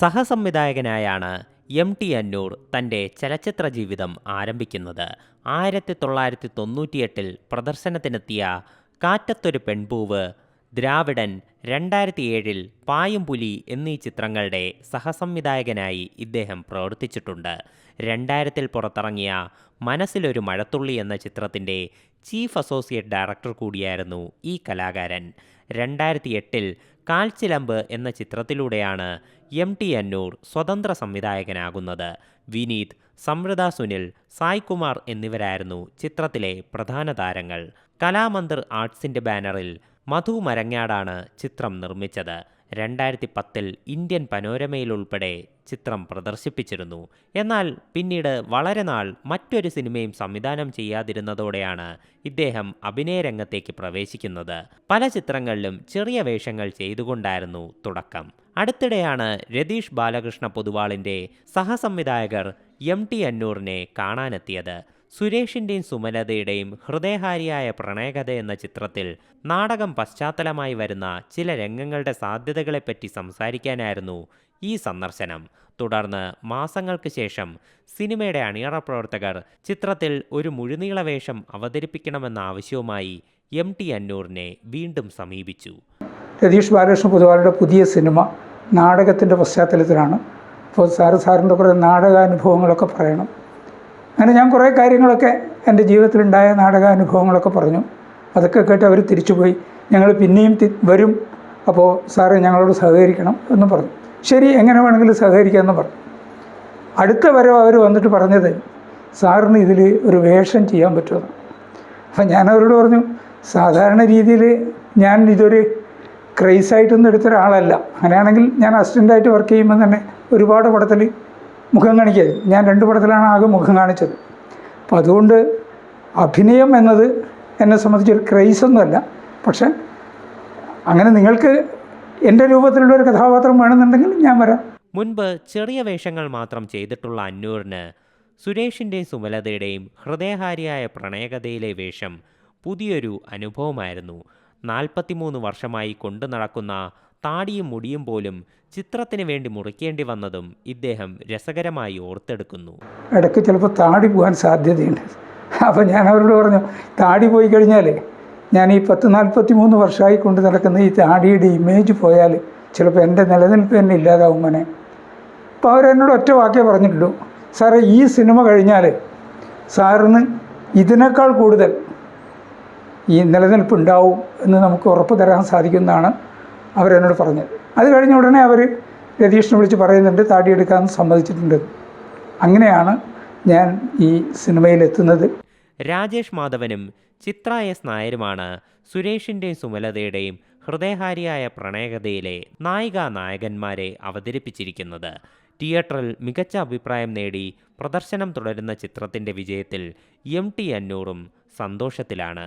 സഹസംവിധായകനായാണ് M T അന്നൂർ തന്റെ ചലച്ചിത്ര ജീവിതം ആരംഭിക്കുന്നത്. ആയിരത്തി തൊള്ളായിരത്തി തൊണ്ണൂറ്റിയെട്ടിൽ പ്രദർശനത്തിനെത്തിയ കാറ്റത്തൊരു പെൺപൂവ് ദ്രാവിഡൻ രണ്ടായിരത്തി ഏഴിൽ പായുംപുലി എന്നീ ചിത്രങ്ങളുടെ സഹസംവിധായകനായി ഇദ്ദേഹം പ്രവർത്തിച്ചിട്ടുണ്ട്. രണ്ടായിരത്തിൽ പുറത്തിറങ്ങിയ മനസ്സിലൊരു മഴത്തുള്ളി എന്ന ചിത്രത്തിന്റെ ചീഫ് അസോസിയേറ്റ് ഡയറക്ടർ കൂടിയായിരുന്നു ഈ കലാകാരൻ. രണ്ടായിരത്തി എട്ടിൽ കാൽച്ചിലമ്പ് എന്ന ചിത്രത്തിലൂടെയാണ് എം ടി അന്നൂർ സ്വതന്ത്ര സംവിധായകനാകുന്നത്. വിനീത് സംവൃത സുനിൽ സായ്കുമാർ എന്നിവരായിരുന്നു ചിത്രത്തിലെ പ്രധാന താരങ്ങൾ. കലാമന്ദിർ ആർട്സിന്റെ ബാനറിൽ മധു മരങ്ങാടാണ് ചിത്രം നിർമ്മിച്ചത്. രണ്ടായിരത്തി പത്തിൽ ഇന്ത്യൻ പനോരമയിലുൾപ്പെടെ ചിത്രം പ്രദർശിപ്പിച്ചിരുന്നു. എന്നാൽ പിന്നീട് വളരെ നാൾ മറ്റൊരു സിനിമയും സംവിധാനം ചെയ്യാതിരുന്നതോടെയാണ് ഇദ്ദേഹം അഭിനയ രംഗത്തേക്ക് പ്രവേശിക്കുന്നത്. പല ചിത്രങ്ങളിലും ചെറിയ വേഷങ്ങൾ ചെയ്തുകൊണ്ടായിരുന്നു തുടക്കം. അടുത്തിടെയാണ് രതീഷ് ബാലകൃഷ്ണ പൊതുവാളിന്റെ സഹസംവിധായകർ എം ടി അന്നൂറിനെ കാണാനെത്തിയത്. സുരേഷിന്റെയും സുമലതയുടെയും ഹൃദയഹാരിയായ പ്രണയകഥ എന്ന ചിത്രത്തിൽ നാടകം പശ്ചാത്തലമായി വരുന്ന ചില രംഗങ്ങളുടെ സാധ്യതകളെപ്പറ്റി സംസാരിക്കാനായിരുന്നു ഈ സന്ദർശനം. തുടർന്ന് മാസങ്ങൾക്ക് ശേഷം സിനിമയുടെ അണിയറ പ്രവർത്തകർ ചിത്രത്തിൽ ഒരു മുഴുനീള വേഷം അവതരിപ്പിക്കണമെന്ന ആവശ്യവുമായി എം ടി അന്നൂറിനെ വീണ്ടും സമീപിച്ചു. രതീഷ് ബാലകൃഷ്ണ പൊതുവാളുടെ പുതിയ സിനിമ നാടകത്തിന്റെ പശ്ചാത്തലത്തിലാണ്. അപ്പോൾ സാറ് സാറിന്റെ കുറേ നാടകാനുഭവങ്ങളൊക്കെ പറയണം. അങ്ങനെ ഞാൻ കുറേ കാര്യങ്ങളൊക്കെ എന്റെ ജീവിതത്തിലുണ്ടായ നാടകാനുഭവങ്ങളൊക്കെ പറഞ്ഞു. അതൊക്കെ കേട്ട് അവർ തിരിച്ചുപോയി. ഞങ്ങൾ പിന്നെയും വരും. അപ്പോൾ സാറ് ഞങ്ങളോട് സഹകരിക്കണം എന്ന് പറഞ്ഞു. ശരി എങ്ങനെ വേണമെങ്കിലും സഹകരിക്കാമെന്ന് പറഞ്ഞു. അടുത്ത വരവ് അവർ വന്നിട്ട് പറഞ്ഞത് സാറിന് ഇതിൽ ഒരു വേഷം ചെയ്യാൻ പറ്റുമെന്ന്. അപ്പം ഞാൻ അവരോട് പറഞ്ഞു സാധാരണ രീതിയിൽ ഞാൻ ഇതൊരു ക്രൈസായിട്ടൊന്നും എടുത്തൊരാളല്ല. അങ്ങനെയാണെങ്കിൽ ഞാൻ അസിസ്റ്റന്റായിട്ട് വർക്ക് ചെയ്യുമ്പോൾ തന്നെ ഒരുപാട് പടത്തിൽ മുഖം കാണിക്കരുത്. ഞാൻ രണ്ട് പടത്തിലാണ് ആകെ മുഖം കാണിച്ചത്. അപ്പം അതുകൊണ്ട് അഭിനയം എന്നത് എന്നെ സംബന്ധിച്ചൊരു ക്രൈസൊന്നുമല്ല പക്ഷെ അങ്ങനെ നിങ്ങൾക്ക് എന്റെ രൂപത്തിലുള്ള ഒരു കഥാപാത്രം വേണമെന്നുണ്ടെങ്കിൽ ഞാൻ വരാം. മുൻപ് ചെറിയ വേഷങ്ങൾ മാത്രം ചെയ്തിട്ടുള്ള അന്നൂറിന് സുരേഷിന്റെയും സുമലതയുടെയും ഹൃദയഹാരിയായ പ്രണയകഥയിലെ വേഷം പുതിയൊരു അനുഭവമായിരുന്നു. നാൽപ്പത്തിമൂന്ന് വർഷമായി കൊണ്ടു നടക്കുന്ന താടിയും മുടിയും പോലും ചിത്രത്തിന് വേണ്ടി മുറിക്കേണ്ടി വന്നതും ഇദ്ദേഹം രസകരമായി ഓർത്തെടുക്കുന്നു. ഇടയ്ക്ക് ചിലപ്പോൾ താടി പോകാൻ സാധ്യതയുണ്ട്. അപ്പോൾ ഞാൻ അവരോട് പറഞ്ഞു താടി പോയി കഴിഞ്ഞാൽ ഞാൻ ഈ പത്ത് നാൽപ്പത്തി മൂന്ന് വർഷമായി കൊണ്ട് നടക്കുന്ന ഈ താടിയുടെ ഇമേജ് പോയാൽ ചിലപ്പോൾ എന്റെ നിലനിൽപ്പ് തന്നെ ഇല്ലാതാവും മനെ. അപ്പോൾ അവരെന്നോട് ഒറ്റ വാക്കേ പറഞ്ഞിട്ടുള്ളൂ സാറേ ഈ സിനിമ കഴിഞ്ഞാൽ സാറിന് ഇതിനേക്കാൾ കൂടുതൽ ഈ നിലനിൽപ്പ് ഉണ്ടാവും എന്ന് നമുക്ക് ഉറപ്പ് തരാൻ സാധിക്കുമെന്നാണ് അവരെന്നോട് പറഞ്ഞത്. അത് കഴിഞ്ഞ ഉടനെ അവർ രതീഷിനെ വിളിച്ച് പറയുന്നുണ്ട് താടിയെടുക്കാൻ സമ്മതിച്ചിട്ടുണ്ട്. അങ്ങനെയാണ് ഞാൻ ഈ സിനിമയിലെത്തുന്നത്. രാജേഷ് മാധവനും ചിത്ര എസ് നായരുമാണ് സുരേഷിന്റെയും സുമലതയുടെയും ഹൃദയഹാരിയായ പ്രണയകഥയിലെ നായികാ നായകന്മാരെ അവതരിപ്പിച്ചിരിക്കുന്നത്. തിയേറ്ററിൽ മികച്ച അഭിപ്രായം നേടി പ്രദർശനം തുടരുന്ന ചിത്രത്തിന്റെ വിജയത്തിൽ എം ടി അന്നൂറും സന്തോഷത്തിലാണ്.